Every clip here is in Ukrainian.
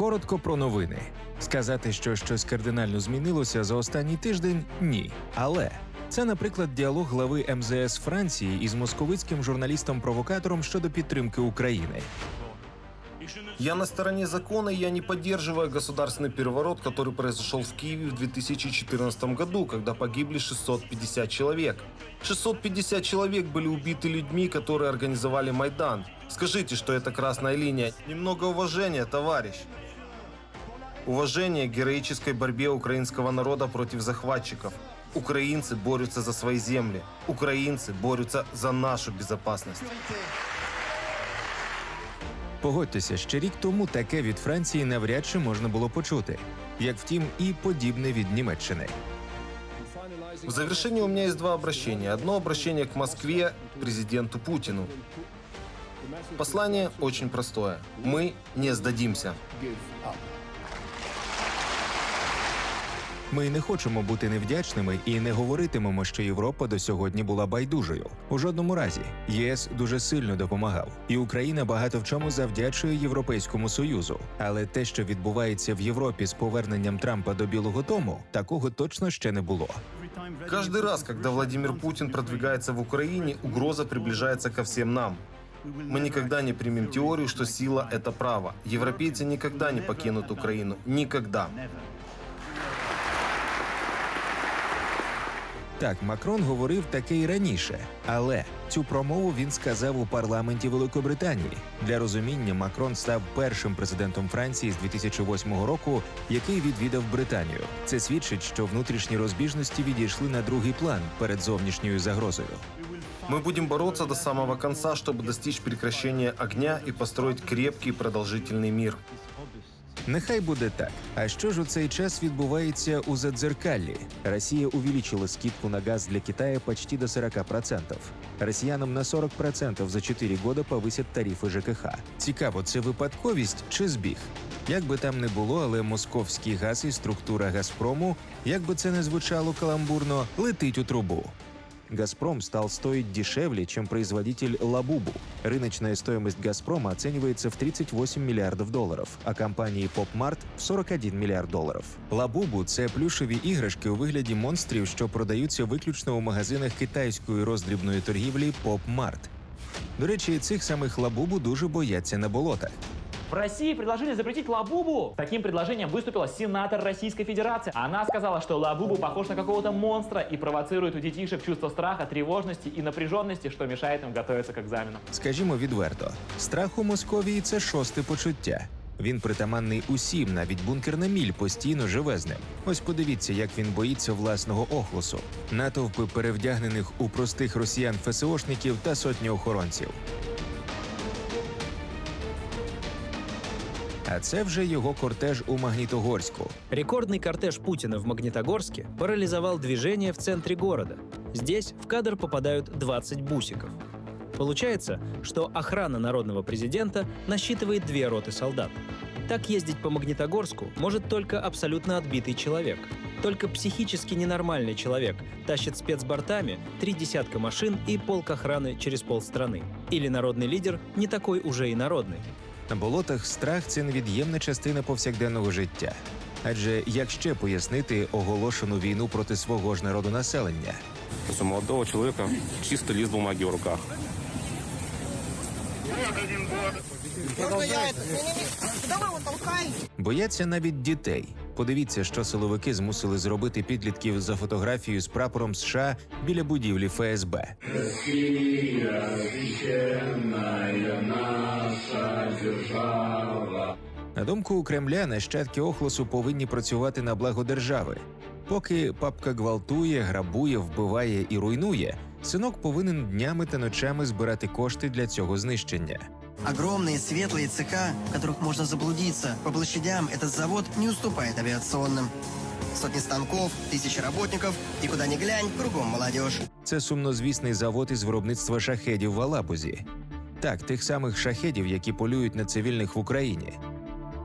Коротко про новини. Сказати, що щось кардинально змінилося за останній тиждень ні. Але це, наприклад, діалог глави МЗС Франції із московицьким журналістом-провокатором щодо підтримки України. Я на стороне закона, и я не поддерживаю государственный переворот, который произошел в Киеве в 2014 году, когда погибли 650 человек. 650 человек были убиты людьми, которые организовали Майдан. Скажите, что это красная линия. Немного уважения, товарищ. Уважение к героической борьбе украинского народа против захватчиков. Украинцы борются за свои земли. Украинцы борются за нашу безопасность. Погодьтеся, ще рік тому таке від Франції навряд чи можна було почути, як втім, і подібне від Німеччини. В завершение у меня есть два обращения. Одно обращение к Москве, президенту Путину. Послание очень простое. Мы не сдадимся. Ми не хочемо бути невдячними і не говоритимемо, що Європа до сьогодні була байдужою. У жодному разі ЄС дуже сильно допомагав, і Україна багато в чому завдячує Європейському союзу. Але те, що відбувається в Європі з поверненням Трампа до Білого Дому, такого точно ще не було. Каждый раз, когда Владимир Путин продвигается в Украине, угроза приближается ко всем нам. Мы никогда не примем теорию, что сила – это право. Европейцы никогда не покинут Украину. Никогда. Так, Макрон говорив таке і раніше, але цю промову він сказав у парламенті Великобританії. Для розуміння Макрон став першим президентом Франції з 2008 року, який відвідав Британію. Це свідчить, що внутрішні розбіжності відійшли на другий план перед зовнішньою загрозою. Мы будем бороться до самого конца, чтобы достичь прекращения огня и построить крепкий и продолжительный мир. Нехай буде так. А що ж у цей час відбувається у Задзеркаллі? Росія увеличила скидку на газ для Китая почти до 40%. Росіянам на 40% за 4 года повисять тарифи ЖКХ. Цікаво, це випадковість чи збіг? Як би там не було, але московський газ і структура Газпрому, як би це не звучало каламбурно, летить у трубу. «Газпром» стал стоить дешевле, чем производитель «Лабубу». Рыночная стоимость «Газпрома» оценивается в 38 миллиардов долларов, а компанії «Попмарт» – в 41 мільярд доларів. «Лабубу» – це плюшеві іграшки у вигляді монстрів, що продаються виключно у магазинах китайської роздрібної торгівлі «Попмарт». До речі, цих самих «Лабубу» дуже бояться на болотах. В России предложили запретить лабубу. Таким предложением выступила сенатор Российской Федерации. Она сказала, что лабубу похож на какого-то монстра и провоцирует у детишек чувство страха, тревожности и напряженности, что мешает им готовиться к экзаменам. Скажімо відверто, страх у Московії це шосте почуття. Він притаманний усім, навіть бункер на міль постійно живе з ним. Ось подивіться, як він боїться власного охлосу. Натовпи перевдягнених у простих росіян ФСОшників та сотні охоронців. А це вже його кортеж у Магнітогорську. Рекордный кортеж Путина в Магнитогорске парализовал движение в центре города. Здесь в кадр попадают 20 бусиков. Получается, что охрана народного президента насчитывает две роты солдат. Так ездить по Магнитогорску может только абсолютно отбитый человек. Только психически ненормальный человек тащит спецбортами три десятка машин и полк охраны через полстраны. Или народный лидер не такой уже и народный. На болотах страх це невід'ємна частина повсякденного життя. Адже як ще пояснити оголошену війну проти свого ж народу населення? У молодого человека чисто лист бумаги в руках. Бояться навіть дітей. Подивіться, що силовики змусили зробити підлітків за фотографією з прапором США біля будівлі ФСБ. На думку Кремля, нащадки охлосу повинні працювати на благо держави. Поки папка гвалтує, грабує, вбиває і руйнує, синок повинен днями та ночами збирати кошти для цього знищення. Огромные светлые цеха, в которых можно заблудиться. По площадям этот завод не уступает авиационным. Сотни станков, тысячи работников, и куда ни глянь, кругом молодежь. Це сумнозвісний завод із виробництва шахедів в Алабузі. Так, тих самих шахедів, які полюють на цивільних в Україні.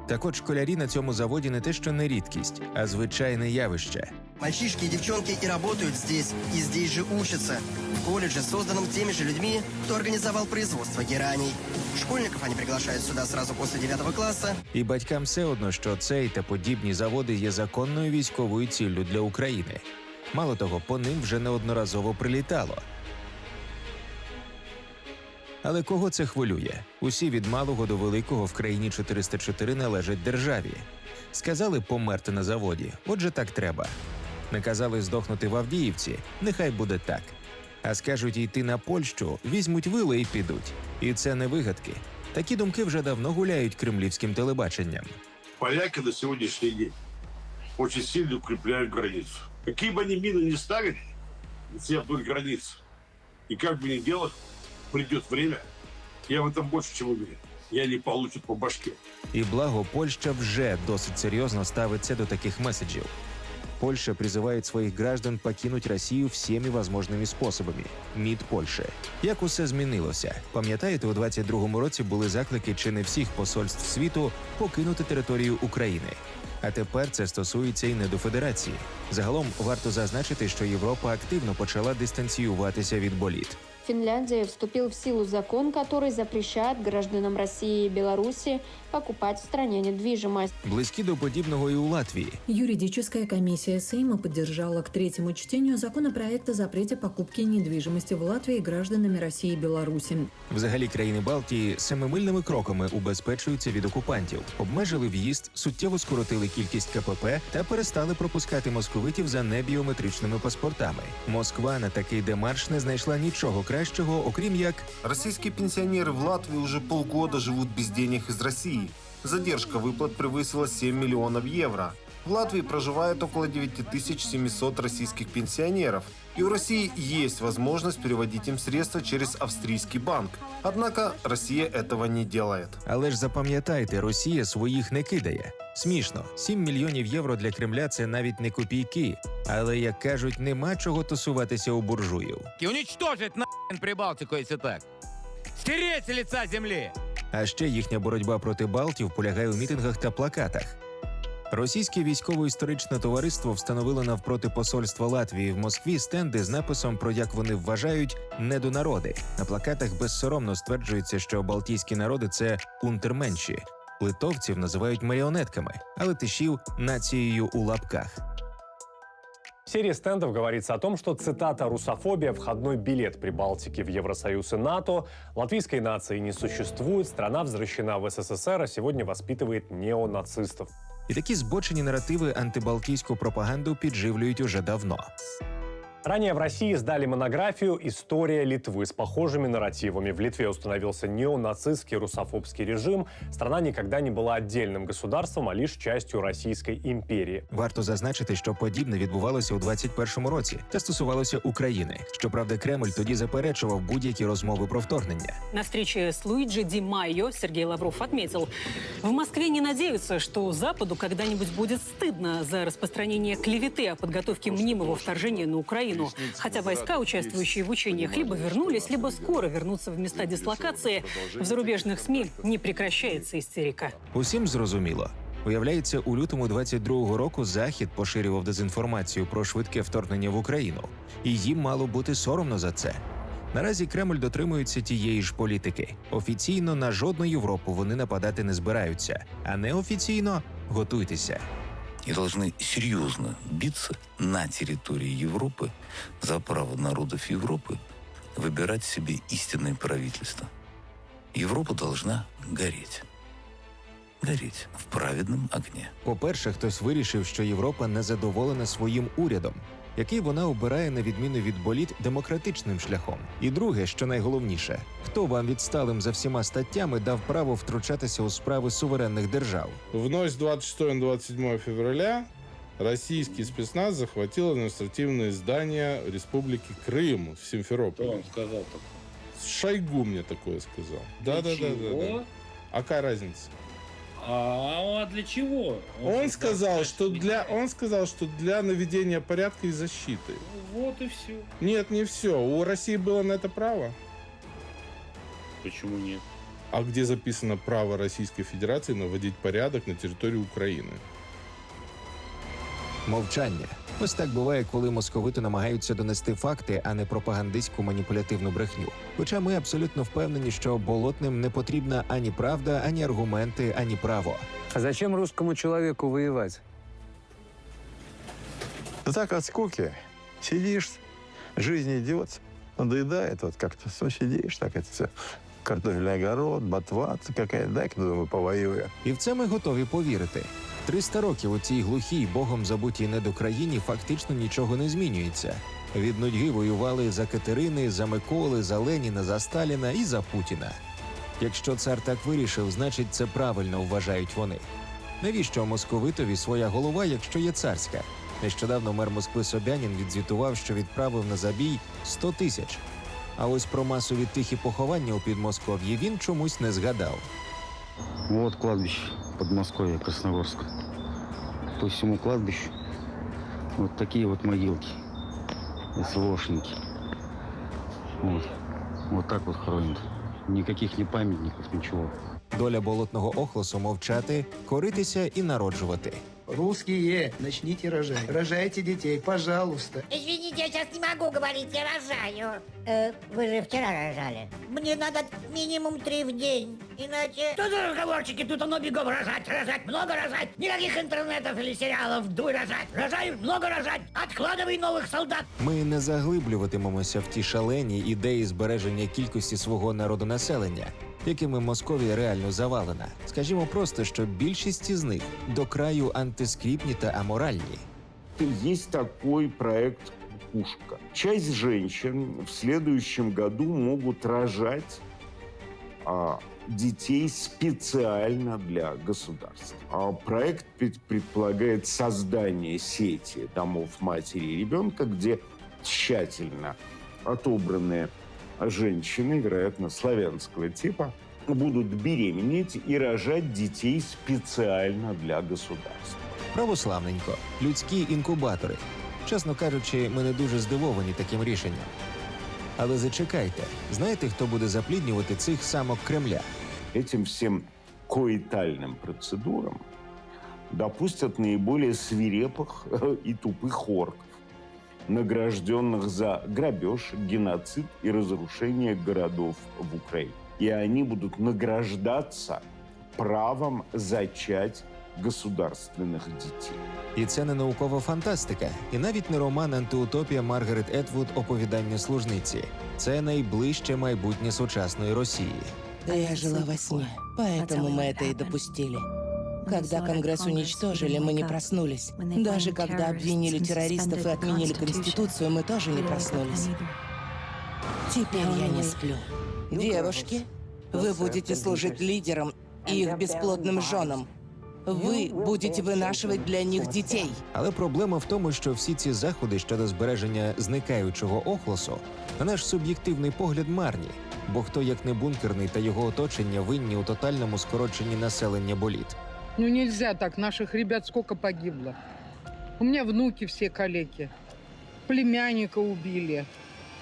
Так от школярі на цьому заводі не те, що не рідкість, а звичайне явище. Мальчишки и девчонки и работают здесь, и здесь же учатся. В колледже, созданном теми же людьми, кто организовал производство гераний. Школьников они приглашают сюда сразу после девятого класса. І батькам все одно, що цей та подібні заводи є законною військовою ціллю для України. Мало того, по ним вже неодноразово прилітало. Але кого це хвилює? Усі від малого до великого в країні 404 належать державі. Сказали померти на заводі, отже так треба. Наказали здохнути в Авдіївці, нехай буде так. А скажуть йти на Польщу, візьмуть вили і підуть. І це не вигадки. Такі думки вже давно гуляють кремлівським телебаченням. поляки на сегодняшний день очень сильно укрепляют границу. Какие бы они мины ни ставили на себя вдоль границы, и как бы ни делали, придет время, я в этом больше чем уверен, и они получат по башке. І благо Польща вже досить серйозно ставиться до таких меседжів. Польша призывает своих граждан покинуть Росію всіми возможними способами. МІД Польщі. Як усе змінилося? Пам'ятаєте, у 22-му році були заклики чи не всіх посольств світу покинути територію України. А тепер це стосується і не до федерації. Загалом варто зазначити, що Європа активно почала дистанціюватися від боліт. Финляндии вступил в силу закон, который запрещает гражданам России и Беларуси покупать в стране недвижимость. Близькі до подібного і у Латвії. Юридическая комиссия Сейма поддержала к третьему чтению законопроект о запрете покупки недвижимости в Латвии гражданами России и Беларуси. Взагалі країни Балтії семимильними кроками убезпечуються від окупантів, обмежили в'їзд, суттєво скоротили кількість КПП та перестали пропускати московитів за небіометричними паспортами. Москва на такий демарш не знайшла нічого кращого, окрім як Российские пенсионеры в Латвии уже полгода живут без денег из России. Задержка выплат превысила 7 миллионов евро. В Латвии проживает около 9700 российских пенсионеров. И у России есть возможность переводить им средства через австрийский банк. Однако Россия этого не делает. Але ж запам'ятайте, Росія своїх не кидає. Смішно, 7 мільйонів євро для Кремля це навіть не копійки. Але як кажуть, нема чого тусуватися у буржуїв. И уничтожить нахрен Прибалтику, если так. Стереть с лица земли! А ще їхня боротьба проти Балтів полягає у мітингах та плакатах. Російське військово-історичне товариство встановило навпроти посольства Латвії в Москві стенди з написом про як вони вважають недонароди. На плакатах безсоромно стверджується, що балтійські народи це унтерменші. Литовців називають маріонетками, а латишів нацією у лапках. В серии стендов говорится о том, что, цитата, «русофобия – входной билет Прибалтики в Евросоюз и НАТО», «латвийской нации не существует», «страна возвращена в СССР, а сегодня воспитывает неонацистов». І такі збочені наративи антибалтійську пропаганду підживлюють уже давно. Ранее в России сдали монографию «История Литвы» с похожими нарративами. В Литве установился неонацистский русофобский режим. Страна никогда не была отдельным государством, а лишь частью Российской империи. Варто зазначити, що подібне відбувалося у 21-му році та стосувалося України. Щоправда, Кремль тоді заперечував будь-які розмови про вторгнення. На встрече с Луиджи Ди Майо Сергей Лавров отметил, в Москве не надеются, что Западу когда-нибудь будет стыдно за распространение клеветы о подготовке мнимого вторжения на Украину. Хотя войска, участвующие в учениях, либо вернулись, либо скоро вернутся в места дислокации. В зарубежных СМИ не прекращается истерика. Усім зрозуміло. Уявляється, у лютому 22-го року Захід поширював дезінформацію про швидке вторгнення в Україну, і їм мало бути соромно за це. Наразі Кремль дотримується тієї ж політики. Офіційно на жодну Європу вони нападати не збираються, а неофіційно готуйтеся И должны серьезно биться на территории Европы за право народов Европы выбирать себе истинное правительство. Европа должна гореть. Гореть в праведном огне. По-перше, хтось вирішив, що Європа не задоволена своїм урядом, який вона обирає на відміну від боліт демократичним шляхом. І друге, що найголовніше, хто вам відсталим за всіма статтями дав право втручатися у справи суверенних держав? В ночь с 26 на 27 февраля российский спецназ захватил административное здание Республики Крым в Симферополе. он сказал так? Шойгу мне такое сказал. Да, да, да, да, да. А какая разница? А для чего? Он сказал, что для он сказал, что для наведения порядка и защиты. Вот и все. Нет, не все. У России было на это право. Почему нет? А где записано право Российской Федерации наводить порядок на территории Украины? Мовчання. Ось так буває, коли московити намагаються донести факти, а не пропагандистську маніпулятивну брехню. Хоча ми абсолютно впевнені, що болотним не потрібна ані правда, ані аргументи, ані право. А зачем русскому человеку воевать? Да так от скуки. Сидишь, жизнь идет, надоедает, вот как-то все сидишь, так это все. Картофельный огород, ботва какая-то, дай-ка, думаю, повоюю. І в це ми готові повірити. 300 років у цій глухій богом забутій недокраїні фактично нічого не змінюється. Від нудьги воювали за Катерини, за Миколи, за Леніна, за Сталіна і за Путіна. Якщо цар так вирішив, значить це правильно вважають вони. Навіщо московитові своя голова, якщо є царська? Нещодавно мер Москви Собянін відзвітував, що відправив на забій 100 тисяч. А ось про масові тихі поховання у Підмосков'ї він чомусь не згадав. Вот кладбище Подмосковья, Красногорск. По всему кладбищу вот такие вот могилки, СВОшники. Вот. Вот так вот хоронят. Никаких ни памятников, ничего. Доля болотного охлосу мовчати, коритися і народжувати. Русские, начните рожать. Рожайте детей, пожалуйста. Извините, я сейчас не могу говорить, я рожаю. Э, вы же вчера рожали. Мне надо минимум три в день, иначе... Что за разговорчики? Тут оно бегом рожать, рожать, много рожать. Никаких интернетов или сериалов, дуй рожать. Рожаю, много рожать. Откладывай новых солдат. Ми не заглиблюватимемося в ті шалені ідеї збереження кількості свого народонаселення, якими Московія реально завалена. Скажімо просто, що більшість із них до краю антискріпні та аморальні. Есть такой проект «Пушка». Часть женщин в следующем году могут рожать а, детей специально для государства. Проект пред- предполагает создание сети домов матери и ребенка, где тщательно отобранные женщины, вероятно, славянского типа, будут беременеть и рожать детей специально для государства. Православненько, людські інкубатори. Чесно кажучи, ми не дуже здивовані таким рішенням. Але зачекайте, знаєте, хто буде запліднювати цих самок Кремля? Этим всем коитальным процедурам допустят наиболее свирепых и тупых орков, награжденных за грабеж, геноцид и разрушение городов в Украине. И они будут награждаться правом зачать государственных детей. І це не наукова фантастика, і навіть не роман антиутопія Маргарет Етвуд оповідання служниці. Це найближче майбутнє сучасної Росії. Я жила во сне, поэтому мы это и допустили. Когда Конгресс уничтожили, мы не проснулись. Даже когда обвинили террористов и отменили Конституцию, мы тоже не проснулись. Теперь я не сплю. Девушки, вы будете служить лидерам и их бесплодным женам. Ви будете винашивать для них дітей. Але проблема в тому, що всі ці заходи щодо збереження зникаючого охлосу, на наш суб'єктивний погляд, марні. Бо хто як не бункерний та його оточення винні у тотальному скороченні населення боліт. Ну нельзя так, наших ребят сколько погибло. У меня внуки все калеки. Племянника убили.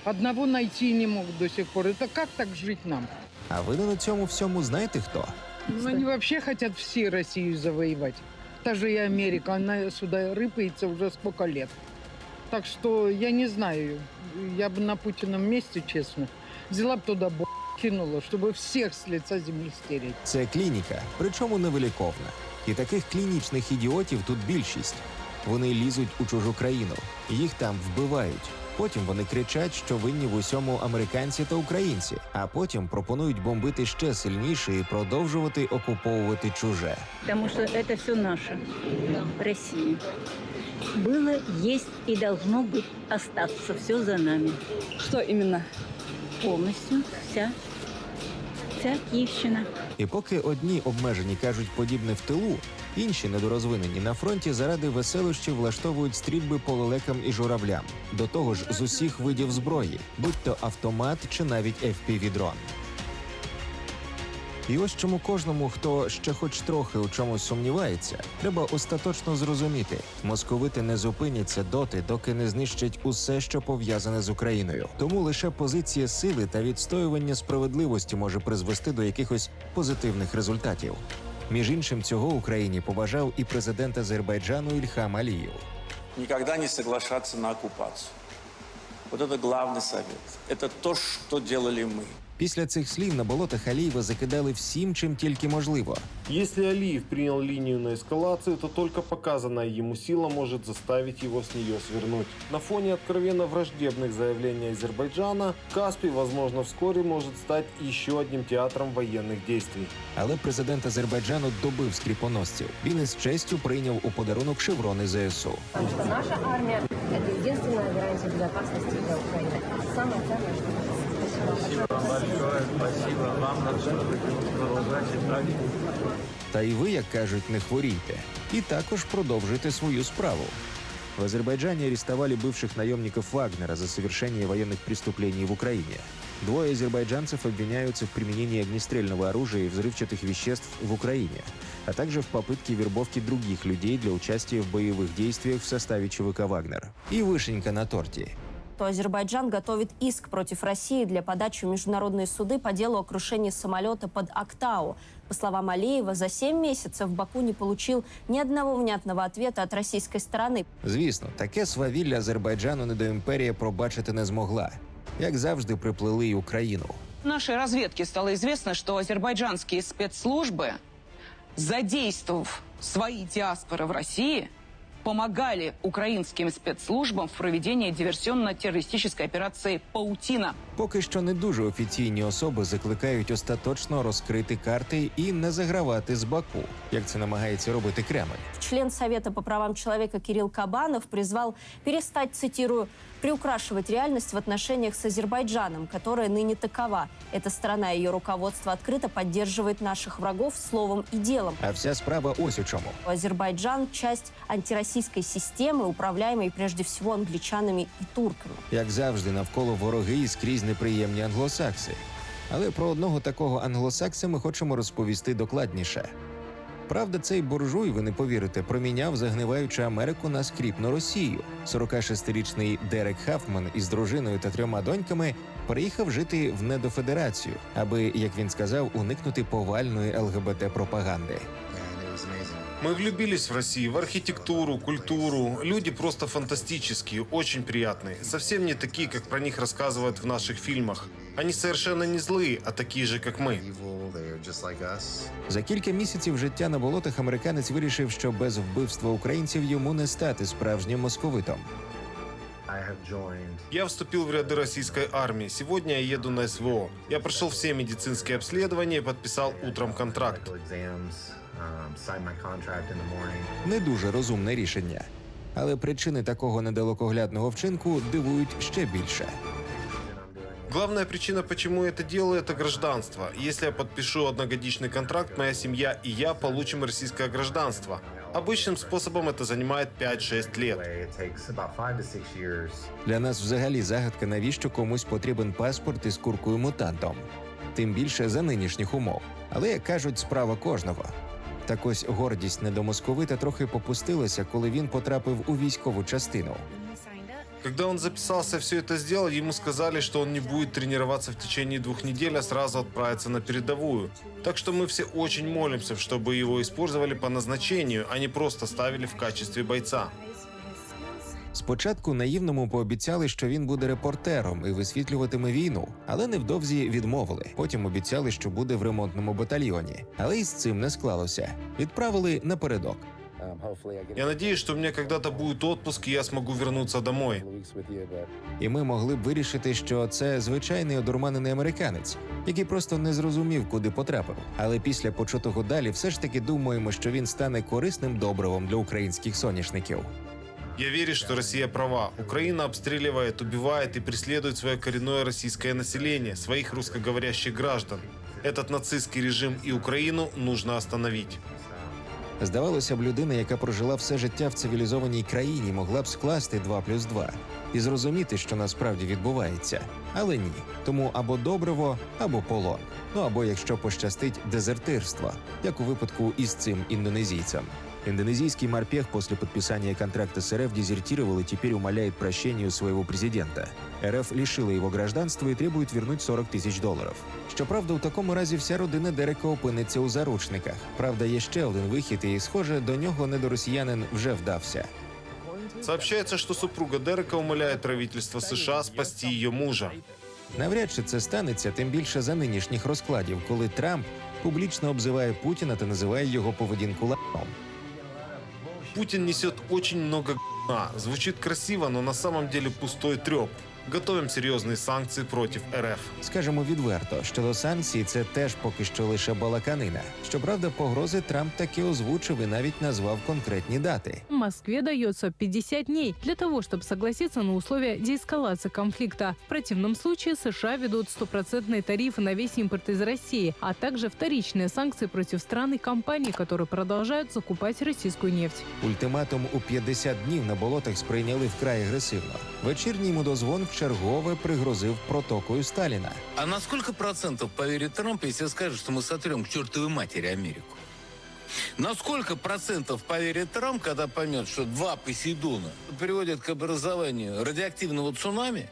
Одного найти не могут до сих пор. Это как так жить нам? А винен у цьому всьому знаєте хто? Ну, они вообще хотят все Россию завоевать. Та же и Америка, она сюда рыпается уже сколько лет. Так что я не знаю, я бы на Путином месте, честно, взяла бы туда б*** кинула, чтобы всех с лица земли стереть. Це клініка, причому невиліковна. І таких клінічних ідіотів тут більшість. Вони лізуть у чужу країну, їх там вбивають. Потім вони кричать, що винні в усьому американці та українці, а потім пропонують бомбити ще сильніше і продовжувати окуповувати чуже. Потому что это все наше, Россия. Было, есть и должно быть остаться. Все за нами. Что именно? Полностью вся, вся Київщина. І поки одні обмежені кажуть подібне в тилу, інші недорозвинені на фронті заради веселощів влаштовують стрільби по лелекам і журавлям. До того ж, з усіх видів зброї, будь то автомат чи навіть FPV-дрон. І ось чому кожному, хто ще хоч трохи у чомусь сумнівається, треба остаточно зрозуміти: московити не зупиняться доти, доки не знищать усе, що пов'язане з Україною. Тому лише позиція сили та відстоювання справедливості може призвести до якихось позитивних результатів. Між іншим, цього Україні побажав і президент Азербайджану Ільхам Алієв. никогда не соглашаться на оккупацию. Вот это главный совет. Это то, что делали мы. Після цих слів на болотах Алієва закидали всім, чим тільки можливо. Если Алиев принял линию на эскалацию, то только показанная ему сила может заставить его с нее свернуть. На фоне откровенно враждебных заявлений Азербайджана, Каспий, возможно, вскоре может стать еще одним театром военных действий. Але президент Азербайджану добив скріпоносців. Він із честю прийняв у подарунок шеврони ЗСУ. Потому что наша армия – это единственная гарантия безопасности для Украины. Самое ценное, что Спасибо большое. Спасибо вам. Надо продолжать играть. Та й ви, як кажуть, не хворійте. І також продовжуйте свою справу. В Азербайджане арестовали бывших наемников Вагнера за совершение военных преступлений в Украине. Двое азербайджанцев обвиняются в применении огнестрельного оружия и взрывчатых веществ в Украине, а также в попытке вербовки других людей для участия в боевых действиях в составе ЧВК «Вагнер». И вышенька на торте. то Азербайджан готовит иск против России для подачи в международные суды по делу о крушении самолета под Актау. По словам Алиева, за 7 месяцев Баку не получил ни одного внятного ответа от российской стороны. Звісно, таке свавілля Азербайджану недоімперія пробачити не змогла. Як завжди, приплели й Україну. Нашей разведке стало известно, что азербайджанские спецслужбы, задействовав свои диаспоры в России, помогали українським спецслужбам в проведенні диверсионно-террористической операції «Паутина». Поки що не дуже офіційні особи закликають остаточно розкрити карти і не загравати з Баку, як це намагається робити Кремль. Член Совета по правам человека Кирилл Кабанов призвав перестать, цитирую, приукрашивать реальность в отношениях с Азербайджаном, которая ныне такова. Эта страна и ее руководство открыто поддерживает наших врагов словом и делом. А вся справа ось у чому. Азербайджан – часть антироссийской системы, управляемой прежде всего англичанами и турками. Як завжди, навколо вороги і скрізь неприємні англосакси. Але про одного такого англосакса ми хочемо розповісти докладніше. Правда, цей буржуй, ви не повірите, проміняв загниваючи Америку на скріпну Росію. 46-річний Дерек Хафман із дружиною та трьома доньками переїхав жити в недофедерацію, аби, як він сказав, уникнути повальної ЛГБТ-пропаганди. Мы влюбились в Россию, в архитектуру, культуру. Люди просто фантастические, очень приятные. Совсем не такие, как про них рассказывают в наших фильмах. Они совершенно не злые, а такие же, как мы. За кілька місяців життя на болотах американець вирішив, що без вбивства українців йому не стати справжнім московитом. Я вступил в ряды российской армии. Сегодня я еду на СВО. Я прошел все медицинские обследования и подписал утром контракт. Не дуже розумне рішення. Але причини такого недалекоглядного вчинку дивують ще більше. Главная причина, почему я это делаю, это гражданство. Если я подпишу одногодичный контракт, моя семья и я получим российское гражданство. Обычным способом это занимает 5-6 лет. Для нас взагалі загадка, навіщо комусь потрібен паспорт із куркою мутантом. Тим більше за нинішніх умов. Але як кажуть, справа кожного. Так ось гордість недомосковита трохи попустилася, коли він потрапив у військову частину. Когда он записался все это сделал, ему сказали, что он не будет тренироваться в течение двух недель, а сразу отправится на передовую. Так что мы все очень молимся, чтобы его использовали по назначению, а не просто ставили в качестве бойца. Спочатку наївному пообіцяли, що він буде репортером і висвітлюватиме війну, але невдовзі відмовили. Потім обіцяли, що буде в ремонтному батальйоні, але із цим не склалося. Відправили напередок. Я надеюсь, что у меня когда-то будет отпуск, и я смогу вернуться домой. І ми могли б вирішити, що це звичайний одурманений американець, який просто не зрозумів, куди потрапив. Але після почутого далі все ж таки думаємо, що він стане корисним добривом для українських соняшників. Я верю, что Россия права. Украина обстреливает, убивает и преследует свое коренное российское население, своих русскоговорящих граждан. Этот нацистский режим и Украину нужно остановить. Здавалося б, людина, яка прожила все життя в цивілізованій країні, могла б скласти 2 плюс 2. і зрозуміти, що насправді відбувається. Але ні. Тому або добриво, або полон. Ну або якщо пощастить дезертирство, як у випадку із цим індонезийцем. Индонезийский морпех после подписания контракта с РФ дезертировал и теперь умоляет прощения у своего президента. РФ лишила его гражданства и требует вернуть 40 тисяч доларів. Щоправда, у такому разі вся родина Дерека опиниться у заручниках. Правда, є ще один вихід, і, схоже, до нього недоросіянин вже вдався. Сообщается, что супруга Дерека умоляет правительство США спасти ее мужа. Навряд чи це станеться, тим більше за нинішніх розкладів, коли Трамп публічно обзиває Путіна та називає його поведінку лапом. Путин несет очень много г***а. Звучит красиво, но на самом деле пустой треп Готовим серьезные санкции против РФ. Скажемо відверто, щодо санкцій, це теж поки що лише балаканина. Щоправда, погрози Трамп таки озвучив і навіть назвав конкретні дати. Москве дается 50 дней для того, чтобы согласиться на условия деэскалации конфликта. В противном случае США ведут стопроцентные тарифы на весь импорт из России, а также вторичные санкции против стран и компаний, которые продолжают закупать российскую нефть. Ультиматум у 50 днів на болотах сприйняли вкрай агресивно. Вечірній мудозвон вчергове пригрозив протокою Сталіна. А на сколько процентов поверит Трамп, если скажет, что мы сотрем к чертовой матери Америку? На сколько процентов поверит Трамп, когда поймет, что два Посейдона приводят к образованию радиоактивного цунами,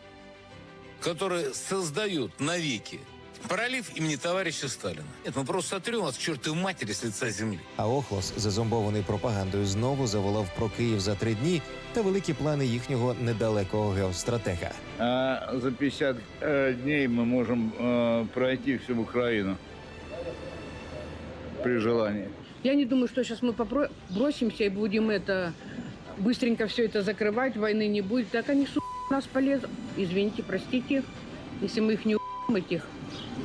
которые создают навеки пролив имени товарища Сталина? Нет, мы просто сотрем вас к чертовой матери с лица земли. А Охлос, зазомбований пропагандою, знову заволав про Київ за три дні та великі плани їхнього недалекого геостратега. А за 50 э, дней мы можем э, пройти всю Украину при желании. Я не думаю, что сейчас мы попро- бросимся и будем это быстренько все это закрывать, войны не будет. Так они су нас полезут. Извините, простите, если мы их не у***м, этих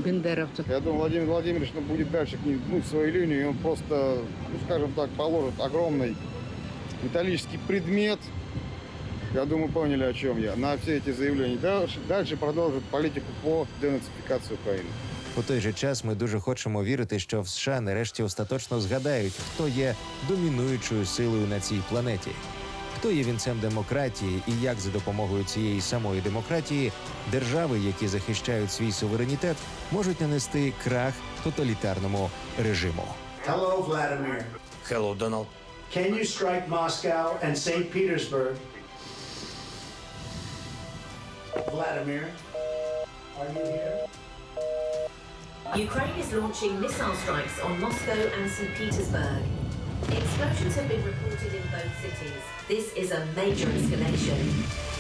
бендеровцев. Я думаю, Владимир Владимирович ну, будет дальше гнуть ну, свою линию, и он просто, ну, скажем так, положит огромный металлический предмет. Я думаю, поняли, о чем я. На все эти заявления. Дальше, дальше продолжит политику по денацификации Украины. У той же час ми дуже хочемо вірити, що в США нарешті остаточно згадають, хто є домінуючою силою на цій планеті, хто є вінцем демократії і як за допомогою цієї самої демократії держави, які захищають свій суверенітет, можуть нанести крах тоталітарному режиму. Hello, Vladimir. Hello, Donald. Can you strike Moscow and St. Petersburg? Vladimir, are you here? Ukraine is launching missile strikes on Moscow and St. Petersburg. Explosions have been reported in both cities. This is a major escalation.